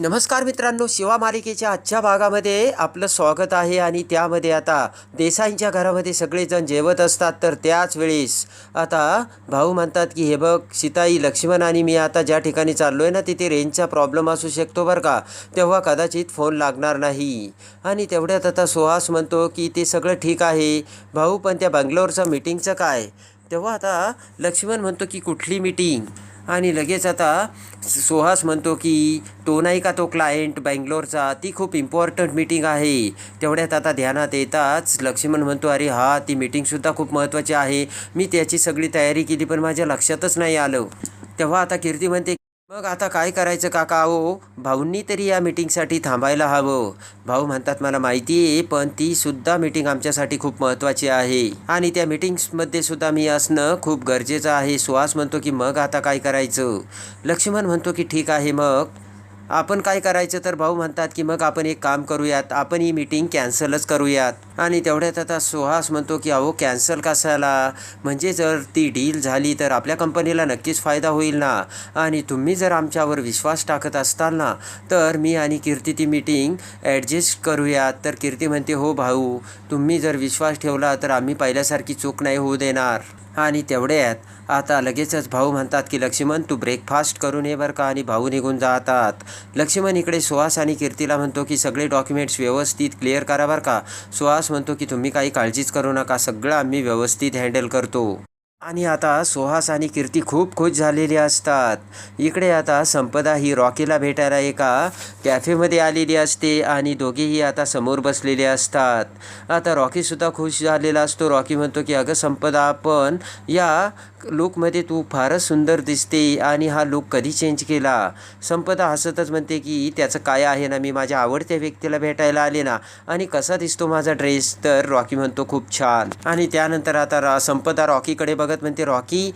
नमस्कार मित्रांनो शिवा मालिकेच्या आजच्या भागामध्ये आपलं स्वागत आहे आणि त्यामध्ये आता देसाईंच्या घरामध्ये सगळेजण जेवत असतात तर त्याच वेळेस आता भाऊ म्हणतात की हे बघ सीताई लक्ष्मण आणि मी आता ज्या ठिकाणी चाललो आहे ना तिथे रेंजचा प्रॉब्लेम असू शकतो बरं का. तेव्हा कदाचित फोन लागणार नाही. आणि तेवढ्यात आता सुहास म्हणतो की ते सगळं ठीक आहे. भाऊ पण त्या बंगलोरचं मीटिंगचं काय? तेव्हा आता लक्ष्मण म्हणतो की कुठली मीटिंग आणि लगेच आता सुहास म्हणतो की तो नाही का तो क्लायंट बँगलोरचा? ती खूप इम्पॉर्टंट मीटिंग आहे. तेवढ्यात आता ध्यानात येताच लक्ष्मण म्हणतो अरे हा ती मीटिंगसुद्धा खूप महत्त्वाची आहे. मी त्याची सगळी तयारी केली पण माझ्या लक्षातच नाही आलं. तेव्हा आता कीर्ती म्हणते मग आता काय करायचं काका? अहो भाऊंनी तरी या मीटिंगसाठी थांबायला हवं. भाऊ म्हणतात मला माहिती आहे पण ती सुद्धा मीटिंग आमच्यासाठी खूप महत्त्वाची आहे. आणि त्या मीटिंग्समध्ये सुद्धा मी असणं खूप गरजेचं आहे. सुहास म्हणतो की मग आता काय करायचं? लक्ष्मण म्हणतो की ठीक आहे मग. आपण काय करायचं? तर भाऊ म्हणतात की मग आपण एक काम करूयात आपण ही मीटिंग कॅन्सलच करूयात. आणि तेवढ्यात आता सुहास म्हणतो की अहो कॅन्सल कशाला? म्हणजे जर ती डील झाली तर आपल्या कंपनीला नक्कीच फायदा होईल ना? आणि तुम्ही जर आमच्यावर विश्वास टाकत असताल ना तर मी आणि कीर्ती ती मीटिंग ॲडजस्ट करूयात. तर कीर्ती म्हणते हो भाऊ तुम्ही जर विश्वास ठेवला तर आम्ही पहिल्यासारखी चूक नाही होऊ देणार. आणि तेवढ्यात आता लगेचच भाऊ म्हणतात की लक्ष्मण तू ब्रेकफास्ट करून ये बरं का? आणि भाऊ निघून जातात. लक्ष्मण इकडे सुहास आणि कीर्तीला म्हणतो की सगळे डॉक्युमेंट्स व्यवस्थित क्लिअर करा बरं का? सुहास म्हणतो की तुम्ही काही काळजीच करू नका. सगळं आम्ही व्यवस्थित हँडल करतो. आणि आता सुहास आणि कीर्ती खूप खुश झालेली असतात. इकडे आता संपदा ही रॉकीला भेटायला एका कॅफेमध्ये आलेली असते आणि दोघेही आता समोर बसलेले असतात. आता रॉकीसुद्धा खुश झालेला असतो. रॉकी म्हणतो की अगं संपदा आपण या लुकमध्ये तू फारच सुंदर दिसते आणि हा लुक कधी चेंज केला? संपदा हसतच म्हणते की त्याचं काय आहे ना मी माझ्या आवडत्या व्यक्तीला भेटायला आले ना आणि कसा दिसतो माझा ड्रेस? तर रॉकी म्हणतो खूप छान. आणि त्यानंतर आता संपदा रॉकीकडे बघत म्हणते रॉकी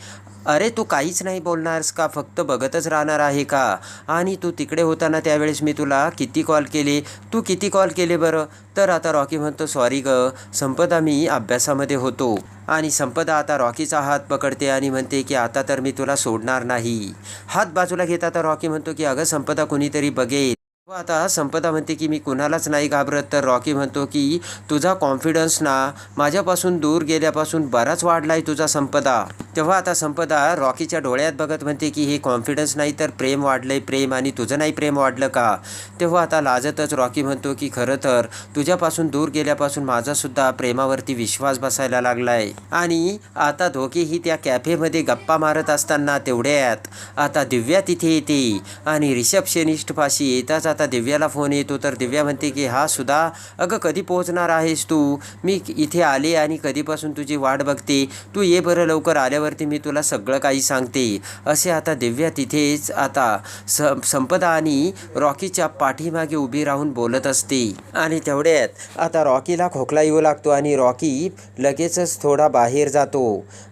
अरे तू काहीच नाही बोलणारस का? फक्त बघतच राहणार आहे का? आणि तू तिकडे होताना त्यावेळेस मी तुला किती कॉल केले? तू किती कॉल केले बरं? तर आता रॉकी म्हणतो सॉरी ग संपदा मी अभ्यासामध्ये होतो. आणि संपदा आता रॉकीचा हात पकडते आणि म्हणते की आता तर मी तुला सोडणार नाही. हात बाजूला घेता तर रॉकी म्हणतो की अगं संपदा कुणीतरी बघेल. व आता. संपदा म्हणते की मी कुणालाच नाही घाबरत. तर रॉकी म्हणतो की तुझा कॉन्फिडन्स ना माझ्यापासून दूर गेल्यापासून बराच वाढला आहे तुझा संपदा. तेव्हा आता संपदा रॉकीच्या डोळ्यात बघत म्हणते की हे कॉन्फिडन्स नाही तर प्रेम वाढलंय प्रेम आणि तुझं नाही प्रेम वाढलं का? तेव्हा आता लाजतच रॉकी म्हणतो की खरं तर तुझ्यापासून दूर गेल्यापासून माझासुद्धा प्रेमावरती विश्वास बसायला लागलाय. आणि आता दोघेही त्या कॅफेमध्ये गप्पा मारत असताना तेवढ्यात आता दिव्या तिथे येते आणि रिसेप्शनिस्ट पाशी येताच आता आता दिव्याला फोन येतो. तर दिव्या म्हणते की हा सुद्धा अगं कधी पोहोचणार आहेस तू? मी इथे आले आणि कधीपासून तुझी वाट बघते? तू ये बरं लवकर आल्यावरती मी तुला सगळं काही सांगते. असे आता दिव्या तिथेच आता स संपदा आणि रॉकीच्या पाठीमागे उभी राहून बोलत असते. आणि तेवढ्यात आता रॉकीला खोकला येऊ लागतो आणि रॉकी लगेचच थोडा बाहेर जातो.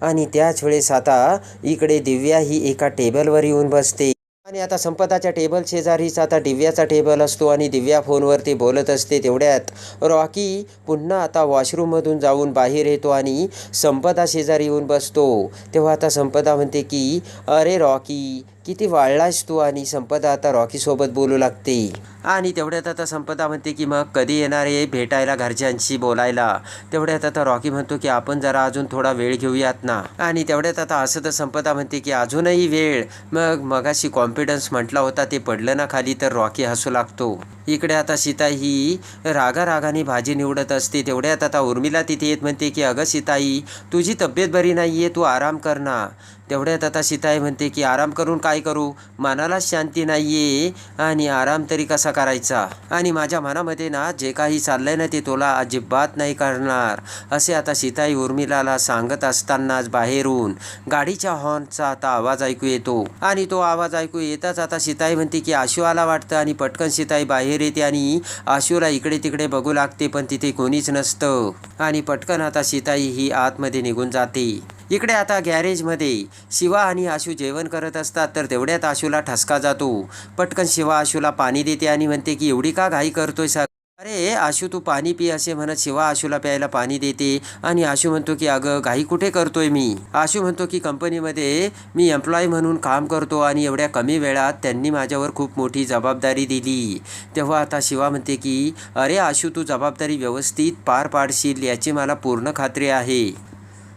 आणि त्याच वेळेस आता इकडे दिव्या ही एका टेबलवर येऊन बसते. आणि आता संपदाच्या टेबल शेजारीच आता दिव्याचा टेबल असतो आणि दिव्या फोनवरती बोलत असते तेवढ्यात. रॉकी पुन्हा आता वॉशरूममधून जाऊन बाहेर येतो आणि संपदा शेजारी येऊन बसतो. तेव्हा आता संपदा म्हणते की अरे रॉकी किती वाढलास तू आणि संपदा आता रॉकीसोबत बोलू लागते. आणि तेवढ्यात आता संपदा म्हणते की मग कधी येणार आहे भेटायला घरच्यांशी बोलायला? तेवढ्यात आता रॉकी म्हणतो की आपण जरा अजून थोडा वेळ घेऊयात ना. आणि तेवढ्यात आता असं तर संपदा म्हणते की अजूनही वेळ. मग मगाशी कॉन्फिडन्स म्हटला होता ते पडलं ना खाली तर रॉकी हसू लागतो. इकडे आता सीता ही रागा रागाने भाजी निवडत असते. तेवढ्यात आता उर्मिला तिथे येत म्हणते की अगं सीताई तुझी तब्येत बरी नाही आहे तू आराम कर ना. तेवढ्यात आता सीताई म्हणते की आराम करून काय करू? मनाला शांती नाही आहे आणि आराम तरी कसा करायचा? आणि माझ्या मनामध्ये ना जे काही चाललंय ना ते तुला अजिबात नाही करणार. असे आता सीताई उर्मिलाला सांगत असतानाच बाहेरून गाडीच्या हॉर्नचा आता आवाज ऐकू येतो. आणि तो आवाज ऐकू येताच आता सीताई म्हणते की आशू आला वाटतं. आणि पटकन सीताई बाहेर येते आणि आशूला इकडे तिकडे बघू लागते पण तिथे कोणीच नसतं. आणि पटकन आता सीताई ही आतमध्ये निघून जाते. इकडे आता गॅरेजमध्ये शिवा आणि आशू जेवण करत असतात तर तेवढ्यात आशूला ठसका जातो. पटकन शिवा आशूला पाणी देते आणि म्हणते की एवढी का घाई करतोय सा अरे आशू तू पाणी पी असे म्हणत शिवा आशूला प्यायला पाणी देते आणि आशू म्हणतो की अगं घाई कुठे करतोय मी? आशू म्हणतो की कंपनीमध्ये मी एम्प्लॉय म्हणून काम करतो आणि एवढ्या कमी वेळात त्यांनी माझ्यावर खूप मोठी जबाबदारी दिली. तेव्हा आता शिवा म्हणते की अरे आशू तू जबाबदारी व्यवस्थित पार पाडशील याची मला पूर्ण खात्री आहे.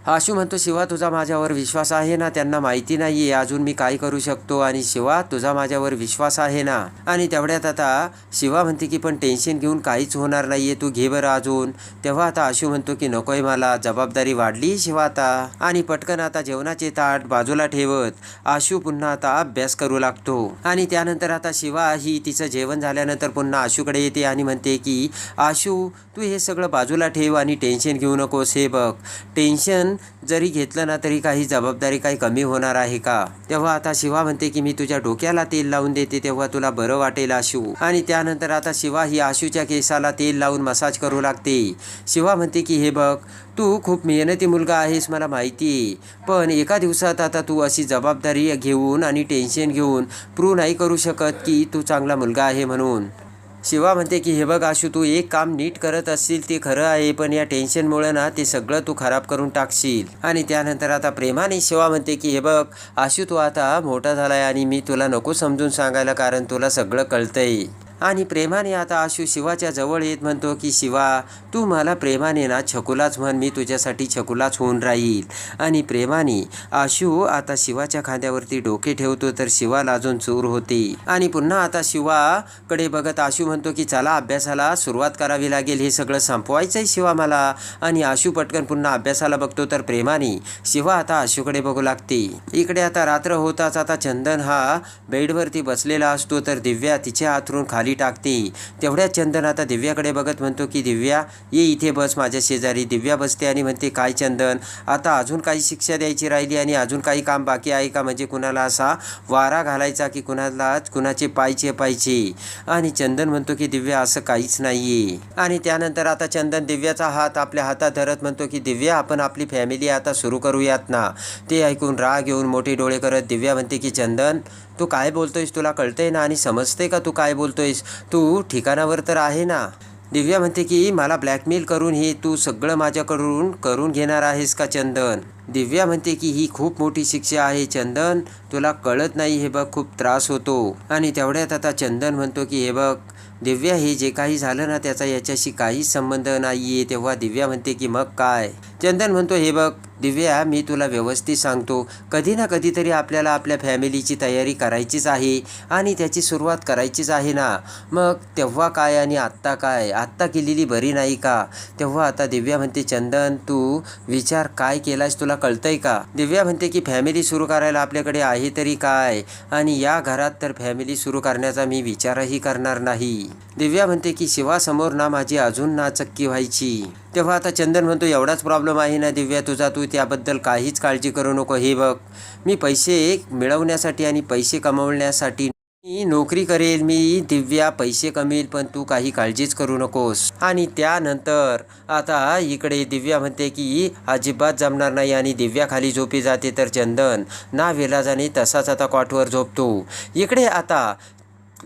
आशू म्हणतो शिवा तुझा माझ्यावर विश्वास आहे ना? त्यांना माहिती नाही आहे अजून मी काय करू शकतो? आणि शिवा तुझा माझ्यावर विश्वास आहे ना? आणि तेवढ्यात आता शिवा म्हणते की पण टेन्शन घेऊन काहीच होणार नाही आहे तू घे बरं अजून. तेव्हा आता आशू म्हणतो की नकोय मला. जबाबदारी वाढली शिवा आता. आणि पटकन आता जेवणाचे ताट बाजूला ठेवत आशू पुन्हा आता अभ्यास करू लागतो. आणि त्यानंतर आता शिवा ही तिचं जेवण झाल्यानंतर पुन्हा आशूकडे येते आणि म्हणते की आशू तू हे सगळं बाजूला ठेव आणि टेन्शन घेऊ नकोस. हे बघ टेन्शन जरी घेतलं ना तरी काही जबाबदारी काही कमी होणार आहे का? तेव्हा आता शिवा म्हणते की मी तुझ्या डोक्याला तेल लावून देते तेव्हा तुला बरं वाटेल आशू. आणि त्यानंतर आता शिवा ही आशूच्या केसाला तेल लावून मसाज करू लागते. शिवा म्हणते की हे बघ तू खूप मेहनती मुलगा आहेस मला माहिती आहे. पण एका दिवसात आता तू अशी जबाबदारी घेऊन आणि टेन्शन घेऊन प्रूव्ह नाही करू शकत की तू चांगला मुलगा आहे म्हणून. शिवा म्हणते की हे बघ आशू तू एक काम नीट करत असशील ते खरं आहे पण या टेन्शनमुळे ना ते सगळं तू खराब करून टाकशील. आणि त्यानंतर आता प्रेमाने शिवा म्हणते की हे बघ आशू तू आता मोठा झालाय आणि मी तुला नको समजून सांगायला कारण तुला सगळं कळतंय. आणि प्रेमाने आता आशू शिवाच्या जवळ येत म्हणतो की शिवा तू मला प्रेमाने ना छकुलाच म्हण मी तुझ्यासाठी छकुलाच होऊन राहील. आणि प्रेमाने आशू आता शिवाच्या खांद्यावरती डोके ठेवतो तर शिवा लाजून चूर होते. आणि पुन्हा आता शिवाकडे बघत आशू म्हणतो की चला अभ्यासाला सुरुवात करावी लागेल हे सगळं संपवायचं आहे शिवा मला. आणि आशू पटकन पुन्हा अभ्यासाला बघतो तर प्रेमाने शिवा आता आशूकडे बघू लागते. इकडे आता रात्र होताच आता चंदन हा बेडवरती बसलेला असतो तर दिव्या तिच्या हातरून खाली टाकते. तेवढ्याच चंदन आता दिव्याकडे बघत म्हणतो की दिव्या ये इथे बस माझ्या शेजारी. दिव्या बसते आणि म्हणते काय चंदन आता अजून काही शिक्षा द्यायची राहिली आणि अजून काही काम बाकी आहे का? म्हणजे कुणाला असा वारा घालायचा की कुणाला कुणाचे पायचे पाहिजे आणि चंदन म्हणतो की दिव्या असं काहीच नाहीये. आणि त्यानंतर आता चंदन दिव्याचा हात आपल्या हातात धरत म्हणतो की दिव्या आपण आपली फॅमिली आता सुरू करूयात ना. ते ऐकून राग येऊन मोठे डोळे करत दिव्या म्हणते की चंदन तू काय बोलतोयस? तुला कळतंय ना आणि समजते का तू काय बोलतोयस? तू ठिकाणावर तर आहे ना. दिव्या म्हणते की मला ब्लॅकमेल करून हे तू सगळं माझ्याकडून करून घेणार आहेस का चंदन? दिव्या म्हणते की ही खूप मोठी शिक्षा आहे चंदन. तुला कळत नाही हे बघ खूप त्रास होतो. आणि तेवढ्यात आता चंदन म्हणतो की हे बघ दिव्या हे जे काही झालं ना त्याचा याच्याशी काहीच संबंध नाही आहे तेव्हा दिव्या म्हणते की मग काय? चंदन म्हणतो हे बघ दिव्या मी तुला व्यवस्थित सांगतो. कधी ना कधीतरी आपल्याला आपल्या फॅमिलीची तयारी करायचीच आहे आणि त्याची सुरुवात करायचीच आहे ना. मग तेव्हा काय आणि आत्ता काय? आत्ता केलेली बरी नाही का? तेव्हा आता दिव्या म्हणते चंदन तू विचार काय केलास तुला कळतंय का? दिव्या म्हणते की फॅमिली सुरू करायला आपल्याकडे आहे तरी काय? आणि या घरात तर फॅमिली सुरू करण्याचा मी विचारही करणार नाही. दिव्या म्हणते की शिवासमोर ना माझी अजून नाचक्की व्हायची. तेव्हा आता चंदन म्हणतो एवढाच प्रॉब्लेम आहे ना दिव्या तुझा तू त्याबद्दल काहीच काळजी करू नको हे बघ. मी पैसे मिळवण्यासाठी आणि पैसे कमवण्यासाठी मी नोकरी करेल मी दिव्या पैसे कमील पण तू काही काळजीच करू नकोस. आणि त्यानंतर आता इकडे दिव्या म्हणते की अजिबात जमणार नाही आणि दिव्या खाली झोपी जाते. तर चंदन ना विलाजाने तसाच आता कॉटवर झोपतो. इकडे आता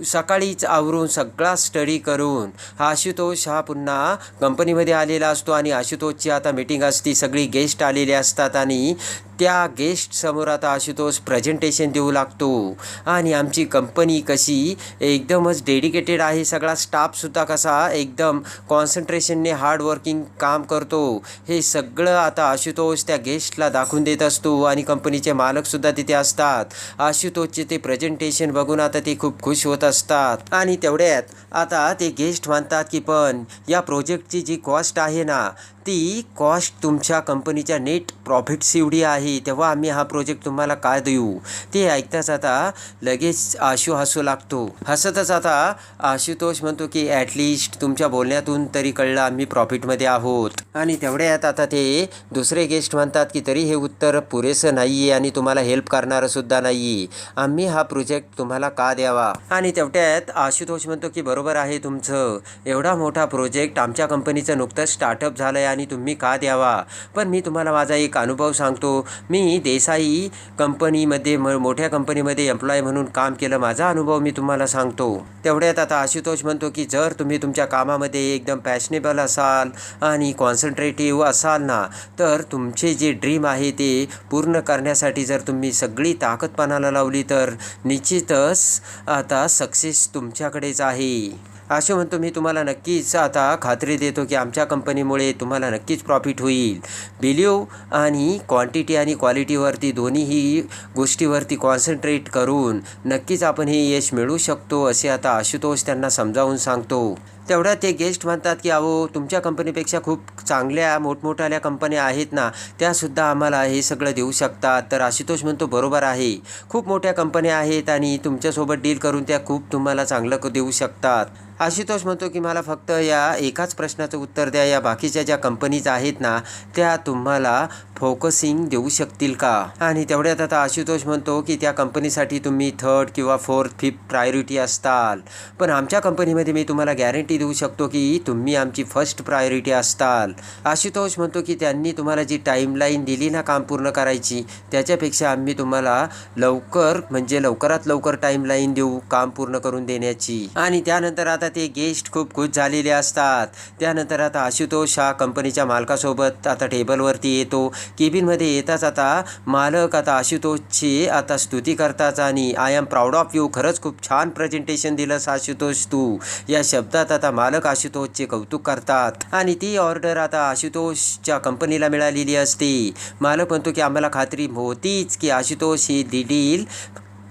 सकाळीच आवरून सगळा स्टडी करून हा आशुतोष हा पुन्हा कंपनीमध्ये आलेला असतो आणि आशुतोषची आता मीटिंग असती सगळी गेस्ट आलेले असतात आणि त्या गेस्ट समोर आता आशुतोष प्रेझेंटेशन देऊ लागतो. आणि आमची कंपनी कशी एकदमच डेडिकेटेड आहे. सगळा स्टाफसुद्धा कसा एकदम कॉन्सन्ट्रेशनने हार्डवर्किंग काम करतो. हे सगळं आता आशुतोष त्या गेस्टला दाखवून देत असतो. आणि कंपनीचे मालकसुद्धा तिथे असतात. आशुतोषचे ते प्रेझेंटेशन बघून आता ते खूप खुश होत असतात. आणि तेवढ्यात आता ते गेस्ट म्हणतात की पण या प्रोजेक्टची जी कॉस्ट आहे ना ती कॉस्ट तुमच्या कंपनीच्या नेट प्रॉफिट्स एवढी आहे. तेव्हा आम्ही हा प्रोजेक्ट तुम्हाला काय देऊ? ते ऐकताच आता लगेच आशू हसू लागतो. हसतच आता आशुतोष म्हणतो की ॲटलिस्ट तुमच्या बोलण्यातून तरी कळलं आम्ही प्रॉफिटमध्ये आहोत. आणि तेवढ्यात आता ते दुसरे गेस्ट म्हणतात की तरी हे उत्तर पुरेसं नाही आहे आणि तुम्हाला हेल्प करणारंसुद्धा नाही आहे आम्ही हा प्रोजेक्ट तुम्हाला का द्यावा? आणि तेवढ्यात आशुतोष म्हणतो की बरोबर आहे तुमचं. एवढा मोठा प्रोजेक्ट आमच्या कंपनीचं नुकतंच स्टार्टअप झालं आहे आणि तुम्ही का द्यावा? पण मी तुम्हाला माझा एक अनुभव सांगतो. मी देसाई कंपनीमध्ये म मोठ्या कंपनीमध्ये एम्प्लॉय म्हणून काम केलं. माझा अनुभव मी तुम्हाला सांगतो. तेवढ्यात आता आशुतोष म्हणतो की जर तुम्ही तुमच्या कामामध्ये एकदम पॅशनेबल असाल आणि कॉन्सन्ट्रेटिव्ह असाल ना तर तुमचे जे ड्रीम आहे ते पूर्ण करण्यासाठी जर तुम्ही सगळी ताकद पणाला लावली तर निश्चितच आता सक्सेस तुमच्याकडेच आहे. असे म्हणतो मी तुम्हाला नक्कीच आता खात्री देतो की आमच्या कंपनीमुळे तुम्हाला नक्कीच प्रॉफिट होईल. बिलिव्ह आणि क्वांटिटी आणि क्वालिटीवरती दोन्हीही गोष्टीवरती कॉन्सन्ट्रेट करून नक्कीच आपण हे यश मिळवू शकतो असे आता आशुतोष त्यांना समजावून सांगतो. तेवढ्या ते गेस्ट म्हणतात की अहो तुमच्या कंपनीपेक्षा खूप चांगल्या मोठमोठ्याल्या कंपन्या आहेत ना त्यासुद्धा आम्हाला हे सगळं देऊ शकतात. तर आशुतोष म्हणतो बरोबर आहे. खूप मोठ्या कंपन्या आहेत आणि तुमच्यासोबत डील करून त्या खूप तुम्हाला चांगलं क- देऊ शकतात. आशुतोष म्हणतो की मला फक्त या एकाच प्रश्नाचं उत्तर द्या. या बाकीच्या ज्या कंपनीज आहेत ना त्या तुम्हाला फोकसिंग देऊ शकतील का? आणि तेवढ्यात आता आशुतोष म्हणतो की त्या कंपनीसाठी तुम्ही थर्ड किंवा फोर्थ फिफ्थ प्रायोरिटी असताल. पण आमच्या कंपनीमध्ये मी तुम्हाला गॅरंटी देऊ शकतो की तुम्ही आमची फर्स्ट प्रायोरिटी असताल. आशुतोष म्हणतो की त्यांनी तुम्हाला जी टाईमलाईन दिली ना काम पूर्ण करायची त्याच्यापेक्षा आम्ही तुम्हाला लवकर म्हणजे लवकरात लवकर टाईमलाईन देऊ काम पूर्ण करून देण्याची. आणि त्यानंतर आता आता ते गेस्ट खूप खुश झालेले असतात. त्यानंतर आता आशुतोष हा कंपनीच्या मालकासोबत आता टेबलवरती येतो. केबिनमध्ये येताच आता मालक आता आशुतोषची आता स्तुती करतात आणि I am proud of you खरंच खूप छान प्रेझेंटेशन दिलंस आशुतोष तू. या शब्दात आता मालक आशुतोषचे कौतुक करतात आणि ती ऑर्डर आता आशुतोषच्या कंपनीला मिळालेली असते. मालक म्हणतो की आम्हाला खात्री होतीच की आशुतोष ही डील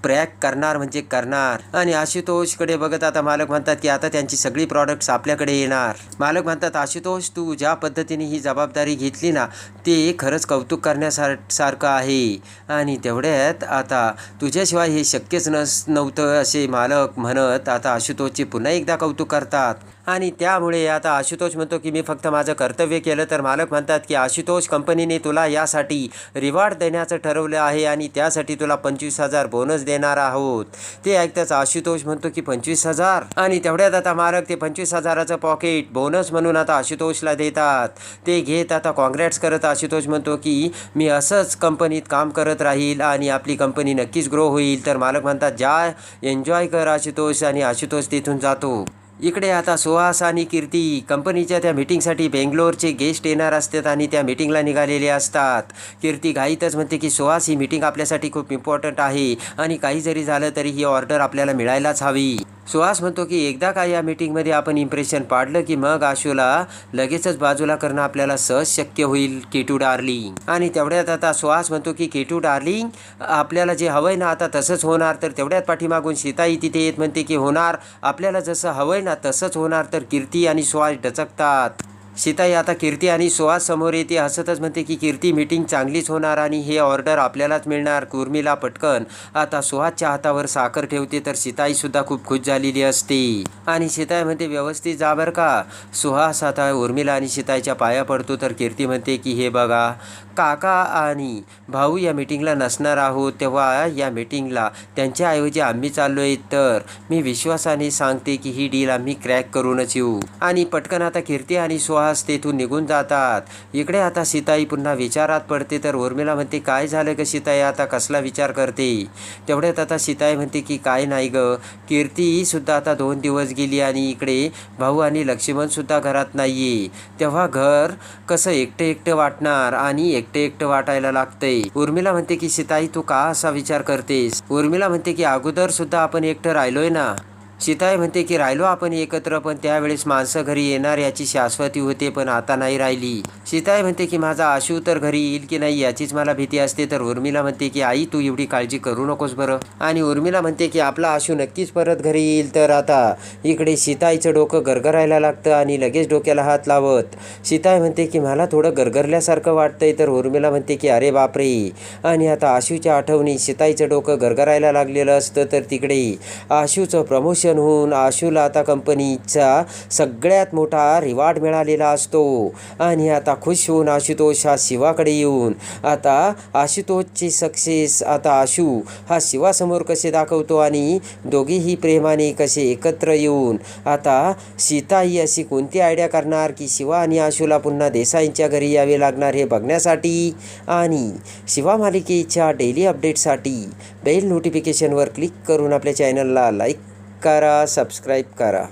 क्रॅक करणार म्हणजे करणार. आणि आशुतोषकडे बघत आता मालक म्हणतात की आता त्यांची सगळी प्रॉडक्ट्स आपल्याकडे येणार. मालक म्हणतात आशुतोष तू ज्या पद्धतीने ही जबाबदारी घेतली ना ते खरंच कौतुक करण्यासार सारखं आहे. आणि तेवढ्यात आता तुझ्याशिवाय हे शक्यच नस नव्हतं असे मालक म्हणत आता आशुतोषचे पुन्हा एकदा कौतुक करतात. आणि त्यामुळे आता आशुतोष म्हणतो की मी फक्त माझं कर्तव्य केलं तर मालक म्हणतात की आशुतोष कंपनीने तुला यासाठी रिवॉर्ड देण्याचं ठरवलं आहे आणि त्यासाठी तुला पंचवीस हजार बोनस देणार आहोत. ते ऐकताच आशुतोष म्हणतो की पंचवीस हजार. आणि तेवढ्यात आता मालक ते पंचवीस हजाराचं पॉकेट बोनस म्हणून आता आशुतोषला देतात. ते घेत आता काँग्रेट्स करत आशुतोष म्हणतो की मी असंच कंपनीत काम करत राहील आणि आपली कंपनी नक्कीच ग्रो होईल. तर मालक म्हणतात जा एन्जॉय कर आशुतोष. आणि आशुतोष तिथून जातो. इकडे आता सुहास आणि कीर्ती कंपनीच्या त्या मीटिंगसाठी बेंगलोरचे गेस्ट येणार असतात आणि त्या मीटिंगला निघालेले असतात. कीर्ती घाईतच म्हणते की सुहास ही मीटिंग आपल्यासाठी खूप इम्पॉर्टंट आहे आणि काही जरी झालं तरी ही ऑर्डर आपल्याला मिळायलाच हवी. सुहास म्हणतो की एकदा का या मीटिंगमध्ये आपण इम्प्रेशन पाडलं की मग आशूला लगेचच बाजूला करणं आपल्याला सहज शक्य होईल केटू डार्लिंग. आणि तेवढ्यात आता सुहास म्हणतो की केटू डार्लिंग आपल्याला जे हवंय ना आता तसंच होणार तर तेवढ्यात पाठीमागून सीताई तिथे येत म्हणते की होणार आपल्याला जसं हवंय ना तसंच होणार तर कीर्ती आणि सुहास डचकतात. सीताई आता कीर्ती आणि सुहास समोर येते. हसतच म्हणते की कीर्ती मीटिंग चांगलीच होणार आणि हे ऑर्डर आपल्यालाच मिळणार. कुर्मीला पटकन. आता सुहासच्या हातावर साखर ठेवते तर सीताई सुद्धा खूप खुश झालेली असते. आणि सीताई म्हणते व्यवस्थित जा बरं का. सुहास आता उर्मिला आणि सीताईच्या पाया पडतो तर कीर्ती म्हणते की हे बघा काका आणि भाऊ या मीटिंगला नसणार आहोत. तेव्हा या मीटिंगला त्यांच्याऐवजी आम्ही चाललो आहे तर मी विश्वासाने सांगते की ही डील आम्ही क्रॅक करूनच येऊ. आणि पटकन आता कीर्ती आणि सुहास तेथून निघून जातात. इकडे आता सीताई पुन्हा विचारात पडते तर उर्मिला म्हणते काय झालं ग सीताई? आता कसला विचार करते? तेवढ्यात आता सीताई म्हणते की काय नाही ग. कीर्ती सुद्धा आता दोन दिवस गेली आणि इकडे भाऊ आणि लक्ष्मण सुद्धा घरात नाहीये. तेव्हा घर कसं एकटं एकटं वाटणार आणि एकटं एकटं वाटायला लागतंय. उर्मिला म्हणते की सीताई तू का असा विचार करतेस? उर्मिला म्हणते की अगोदर सुद्धा आपण एकटं राहिलोय ना. सीताई म्हणते की राहिलो आपण एकत्र पण त्यावेळेस माणसं घरी येणार याची शाश्वती होते पण आता नाही राहिली. सीताई म्हणते की माझा आशू तर घरी येईल की नाही याचीच मला भीती असते. तर उर्मिला म्हणते की आई तू एवढी काळजी करू नकोस बरं. आणि उर्मिला म्हणते की आपला आशू नक्कीच परत घरी येईल तर आता इकडे सीताईचं डोकं गरगरायला लागतं आणि लगेच डोक्याला हात लावत. सीताई म्हणते की मला थोडं गरगरल्यासारखं वाटतंय. तर उर्मिला म्हणते की अरे बापरे! आणि आता आशूच्या आठवणी सीताईचं डोकं गरगरायला लागलेलं असतं तर तिकडे आशूचं प्रमोशन होऊन आशूला आता कंपनीचा सगळ्यात मोठा रिवार्ड मिळालेला असतो. आणि आता खुश होऊन आशुतोष हा शिवाकडे येऊन आता आशुतोषची सक्सेस आता आशू हा शिवासमोर कसे दाखवतो आणि दोघेही प्रेमाने कसे एकत्र येऊन आता सीता ही अशी कोणती आयडिया करणार की शिवा आणि आशूला पुन्हा देसाईंच्या घरी यावे लागणार हे बघण्यासाठी? आणि शिवा मालिकेच्या डेली अपडेटसाठी बेल नोटिफिकेशनवर क्लिक करून आपल्या चॅनलला लाईक करा सबस्क्राईब करा.